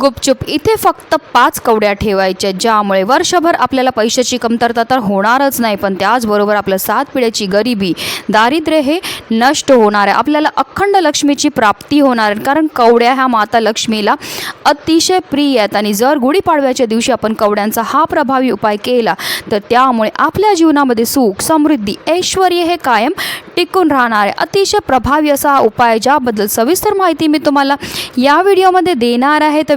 गुपचूप. इथे फक्त पाच कवड्या ठेवायच्या ज्यामुळे वर्षभर आपल्याला पैशाची कमतरता तर होणारच नाही पण त्याचबरोबर आपल्या सात पिढ्याची गरिबी दारिद्र्य हे नष्ट होणार आहे. आपल्याला अखंड लक्ष्मीची प्राप्ती होणार आहे कारण कवड्या ह्या माता लक्ष्मीला अतिशय प्रिय आहेत. आणि जर गुढीपाडव्याच्या दिवशी आपण कवड्यांचा हा प्रभावी उपाय केला तर त्यामुळे आपल्या जीवनामध्ये सुख समृद्धी ऐश्वर हे कायम टिकून राहणार आहे. अतिशय प्रभावी असा उपाय ज्याबद्दल सविस्तर माहिती मी तुम्हाला या व्हिडिओमध्ये देणार आहे. तर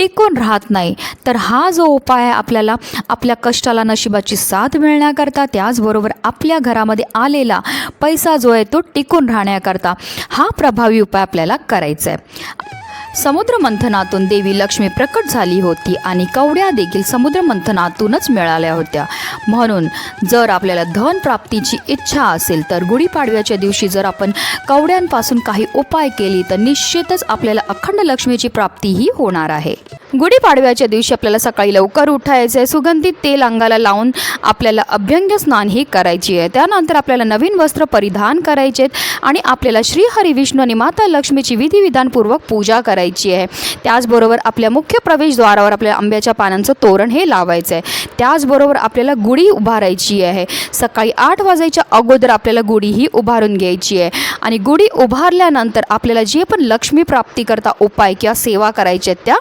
टिकून राहत नाही. तर हा जो उपाय आहे आपल्याला आपल्या कष्टाला नशिबाची साथ मिळण्याकरता त्याचबरोबर आपल्या घरामध्ये आलेला पैसा जो आहे तो टिकून राहण्याकरता हा प्रभावी उपाय आपल्याला करायचा आहे. समुद्र मंथनातून देवी लक्ष्मी प्रकट झाली होती आणि कवड्या देखील समुद्र मंथनातूनच मिळाल्या होत्या. म्हणून जर आपल्याला धन प्राप्तीची इच्छा असेल तर गुढीपाडव्याच्या दिवशी जर आपण कवड्यांपासून काही उपाय केली तर निश्चितच आपल्याला अखंड लक्ष्मीची प्राप्तीही होणार आहे. गुढीपाडव्याच्या दिवशी आपल्याला सकाळी लवकर उठायचं आहे. सुगंधित तेल अंगाला लावून आपल्याला अभ्यंग स्नान ही करायची आहे. त्यानंतर आपल्याला नवीन वस्त्र परिधान करायचे आहेत आणि आपल्याला श्री हरी विष्णू आणि माता लक्ष्मीची विधिविधानपूर्वक पूजा करायची आहे. त्याचबरोबर आपल्या मुख्य प्रवेशद्वारावर आपल्या आंब्याच्या पानांचं तोरण हे लावायचं आहे. त्याचबरोबर आपल्याला गुढी उभारायची आहे. सकाळी आठ वाजायच्या अगोदर आपल्याला गुढी ही उभारून घ्यायची आहे. आणि गुढी उभारल्यानंतर आपल्याला जे पण लक्ष्मी प्राप्तीकरता उपाय किंवा सेवा करायच्या आहेत त्या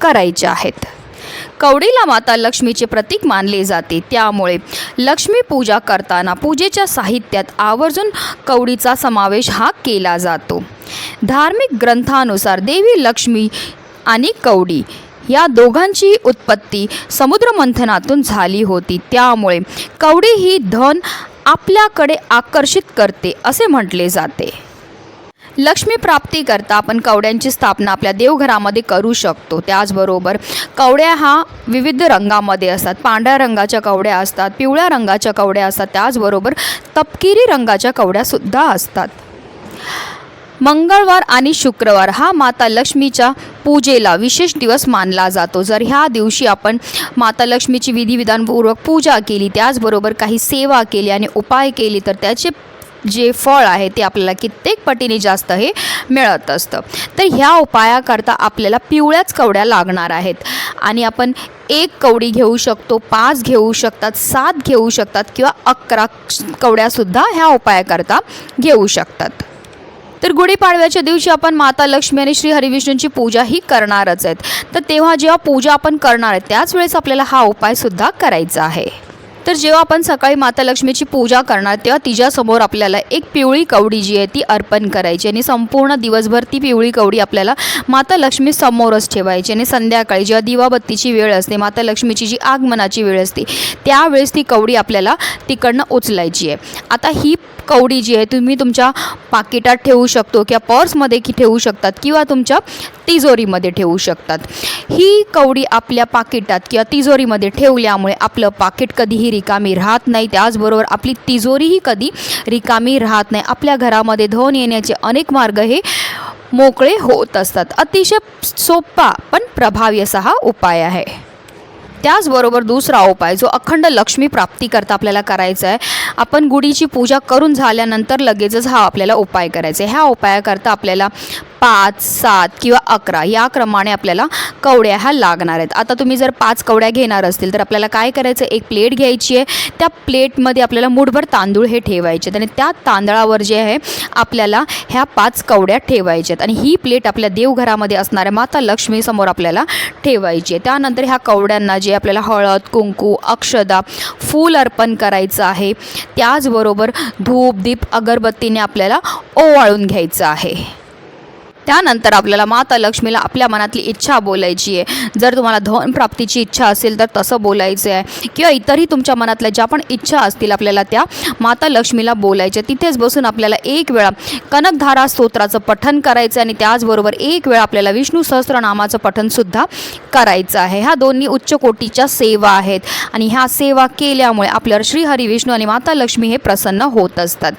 करायच्या आहेत. कवडीला माता लक्ष्मीचे प्रतीक मानले जाते. त्यामुळे लक्ष्मी पूजा करताना पूजेच्या साहित्यात आवर्जून कवडीचा समावेश हा केला जातो. धार्मिक ग्रंथानुसार देवी लक्ष्मी आणि कवडी या दोघांचीही उत्पत्ती समुद्रमंथनातून झाली होती. त्यामुळे कवडी ही धन आपल्याकडे आकर्षित करते असे म्हटले जाते. लक्ष्मी प्राप्ती करता आपण कवड्यांची स्थापना आपल्या देवघरामध्ये करू शकतो. त्याचबरोबर कवड्या हा विविध रंगामध्ये असतात. पांढऱ्या रंगाच्या कवड्या असतात पिवळ्या रंगाच्या कवड्या असतात त्याचबरोबर तपकिरी रंगाच्या कवड्यासुद्धा असतात. मंगळवार आणि शुक्रवार हा माता लक्ष्मीच्या पूजेला विशेष दिवस मानला जातो. जर ह्या दिवशी आपण माता लक्ष्मीची विधिविधानपूर्वक पूजा केली त्याचबरोबर काही सेवा केली आणि उपाय केली तर त्याचे जे फळ आहे ते आपल्याला कित्येक पटीने जास्त हे मिळत असतं. तर ह्या उपायाकरता आपल्याला पिवळ्याच कवड्या लागणार आहेत. आणि आपण एक कवडी घेऊ शकतो पाच घेऊ शकतात सात घेऊ शकतात किंवा अकरा कवड्यासुद्धा ह्या उपायाकरता घेऊ शकतात. तर गुढीपाडव्याच्या दिवशी आपण माता लक्ष्मी आणि श्री हरिविष्णूंची पूजाही करणारच आहेत. तर तेव्हा जेव्हा पूजा आपण करणार आहे त्याच वेळेस आपल्याला हा उपायसुद्धा करायचा आहे. तर जेव्हा आपण सकाळी माता लक्ष्मीची पूजा करणार तेव्हा तिच्यासमोर आपल्याला एक पिवळी कवडी जी आहे ती अर्पण करायची. आणि संपूर्ण दिवसभर ती पिवळी कवडी आपल्याला माता लक्ष्मी समोरच ठेवायची. आणि संध्याकाळी जेव्हा दिवाबत्तीची वेळ असते माता लक्ष्मीची जी आगमनाची वेळ असते त्यावेळेस ती कवडी आपल्याला तिकडनं उचलायची आहे. आता ही कवडी जी आहे तुम्ही तुमच्या पाकिटात ठेवू शकतो किंवा पर्समध्ये की ठेवू शकतात किंवा तुमच्या तिजोरीमध्ये ठेवू शकतात. ही कवडी आपल्या पाकिटात किंवा तिजोरीमध्ये ठेवल्यामुळे आपलं पाकिट कधीही रिकामी राहत नाही. त्याचबरोबर आपली तिजोरीही कधी रिकामी राहत नाही. आपल्या घरामध्ये धन येण्याचे अनेक मार्ग हे मोकळे होत असतात. अतिशय सोपा पण प्रभावी असा हा उपाय आहे. त्याचबरोबर दुसरा उपाय जो अखंड लक्ष्मी प्राप्तीकरता आपल्याला करायचा आहे आपण गुढीची पूजा करून झाल्यानंतर लगेचच हा आपल्याला उपाय करायचा आहे. ह्या उपायाकरता आपल्याला पाच सात किंवा अकरा या क्रमाने आपल्याला कवड्या ह्या लागणार आहेत. आता तुम्ही जर पाच कवड्या घेणार असतील तर आपल्याला काय करायचं? एक प्लेट घ्यायची आहे. त्या प्लेटमध्ये आपल्याला मुठभर तांदूळ हे ठेवायचे आहेत आणि त्या तांदळावर जे आहे आपल्याला ह्या पाच कवड्या ठेवायच्या आहेत. आणि ही प्लेट आपल्या देवघरामध्ये असणाऱ्या माता लक्ष्मीसमोर आपल्याला ठेवायची आहे. त्यानंतर ह्या कवड्यांना जे आपल्याला हळद कुंकू अक्षदा फूल अर्पण करायचं आहे. त्याचबरोबर धूप दीप अगरबत्तीने आपल्याला ओवाळून घ्यायचं आहे. त्यानंतर आपल्याला माता लक्ष्मीला आपल्या मनातली इच्छा बोलायची आहे. जर तुम्हाला धन प्राप्तीची इच्छा असेल तर तसं बोलायचं आहे. किंवा इतरही तुमच्या मनातल्या ज्या पण इच्छा असतील आपल्याला त्या माता लक्ष्मीला बोलायच्या तिथेच बसून आपल्याला एक वेळा कनकधारा स्तोत्राचं पठन करायचं आणि त्याचबरोबर एक वेळा आपल्याला विष्णू सहस्रनामाचं पठनसुद्धा करायचं आहे. ह्या दोन्ही उच्च कोटीच्या सेवा आहेत. आणि ह्या सेवा केल्यामुळे आपल्यावर श्रीहरी विष्णू आणि माता लक्ष्मी हे प्रसन्न होत असतात.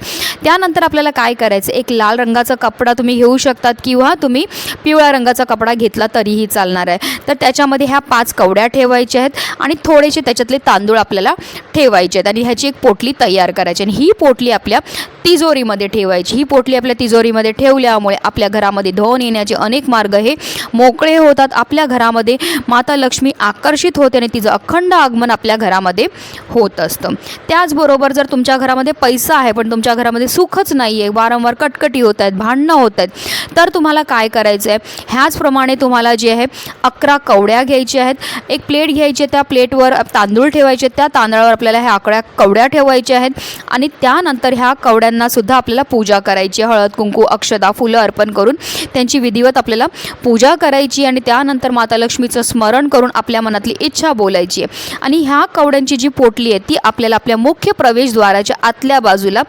त्यानंतर आपल्याला काय करायचं? एक लाल रंगाचा कपडा तुम्ही घेऊ शकतात की किंवा तुम्ही पिवळ्या रंगाचा कपडा घेतला तरीही चालणार आहे. तर त्याच्यामध्ये ह्या पाच कवड्या ठेवायच्या आहेत आणि थोडेसे त्याच्यातले तांदूळ आपल्याला ठेवायचे आहेत. आणि ह्याची एक पोटली तयार करायची आणि ही पोटली आपल्या तिजोरीमध्ये ठेवायची. ही पोटली आपल्या तिजोरीमध्ये ठेवल्यामुळे आपल्या घरामध्ये धन येण्याचे अनेक मार्ग हे मोकळे होतात. आपल्या घरामध्ये माता लक्ष्मी आकर्षित होते आणि तिचं अखंड आगमन आपल्या घरामध्ये होत असतं. त्याचबरोबर जर तुमच्या घरामध्ये पैसा आहे पण तुमच्या घरामध्ये सुखच नाही आहे वारंवार कटकटी होत आहेत भांडणं होत आहेत तर तुम्हाला काय करायचं आहे? ह्याचप्रमाणे तुम्हाला जे आहे अकरा कवड्या घ्यायच्या आहेत. एक प्लेट घ्यायची आहे त्या प्लेटवर तांदूळ ठेवायचे त्या तांदळावर आपल्याला ह्या आकड्या कवड्या ठेवायच्या आहेत. आणि त्यानंतर ह्या कवड्यांना सुद्धा आपल्याला पूजा करायची आहे. हळद कुंकू अक्षदा फुलं अर्पण करून त्यांची विधिवत आपल्याला पूजा करायची आणि त्यानंतर माता लक्ष्मीचं स्मरण करून आपल्या मनातली इच्छा बोलायची आहे. आणि ह्या कवड्यांची जी पोटली आहे ती आपल्याला आपल्या मुख्य प्रवेशद्वाराच्या आतल्या बाजूला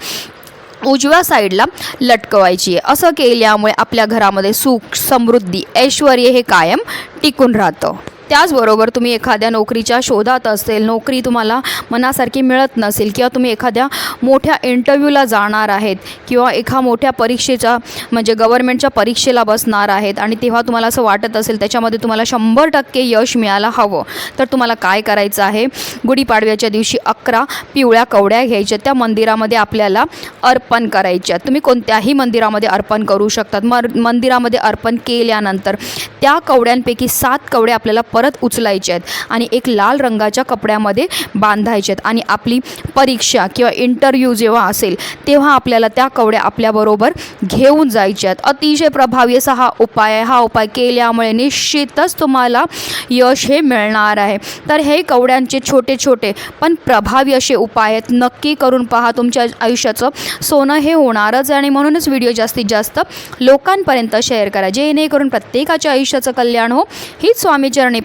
उजव्या साईडला लटकवायची आहे. असं केल्यामुळे आपल्या घरामध्ये सुख समृद्धी ऐश्वर हे कायम टिकून राहतं. त्याचबरोबर तुम्ही एखाद्या नोकरीच्या शोधात असेल नोकरी तुम्हाला मनासारखी मिळत नसेल किंवा तुम्ही एखाद्या मोठ्या इंटरव्ह्यूला जाणार आहेत किंवा एका मोठ्या परीक्षेच्या म्हणजे गव्हर्नमेंटच्या परीक्षेला बसणार आहेत आणि तेव्हा तुम्हाला असं वाटत असेल त्याच्यामध्ये तुम्हाला शंभर टक्के यश मिळायला हवं तर तुम्हाला काय करायचं आहे? गुढीपाडव्याच्या दिवशी अकरा पिवळ्या कवड्या घ्यायच्या त्या मंदिरामध्ये आपल्याला अर्पण करायच्या. तुम्ही कोणत्याही मंदिरामध्ये अर्पण करू शकतात. मर मंदिरामध्ये अर्पण केल्यानंतर त्या कवड्यांपैकी सात कवड्या आपल्याला परत उचलायचे आहेत आणि एक लाल रंगाच्या कपड्यामध्ये बांधायचे आहेत. आणि आपली परीक्षा किंवा इंटरव्ह्यू जेव्हा असेल तेव्हा आपल्याला त्या कवड्या आपल्याबरोबर घेऊन जायच्या आहेत. अतिशय प्रभावी असा हा उपाय आहे. हा उपाय केल्यामुळे निश्चितच तुम्हाला यश हे मिळणार आहे. तर हे कवड्यांचे छोटे छोटे पण प्रभावी असे उपाय आहेत. नक्की करून पहा तुमच्या आयुष्याचं. सोनं हे होणारच आणि म्हणूनच व्हिडिओ जास्तीत जास्त लोकांपर्यंत शेअर करा. जेणेकरून प्रत्येकाच्या आयुष्याचं कल्याण हो. हीच स्वामीचरणी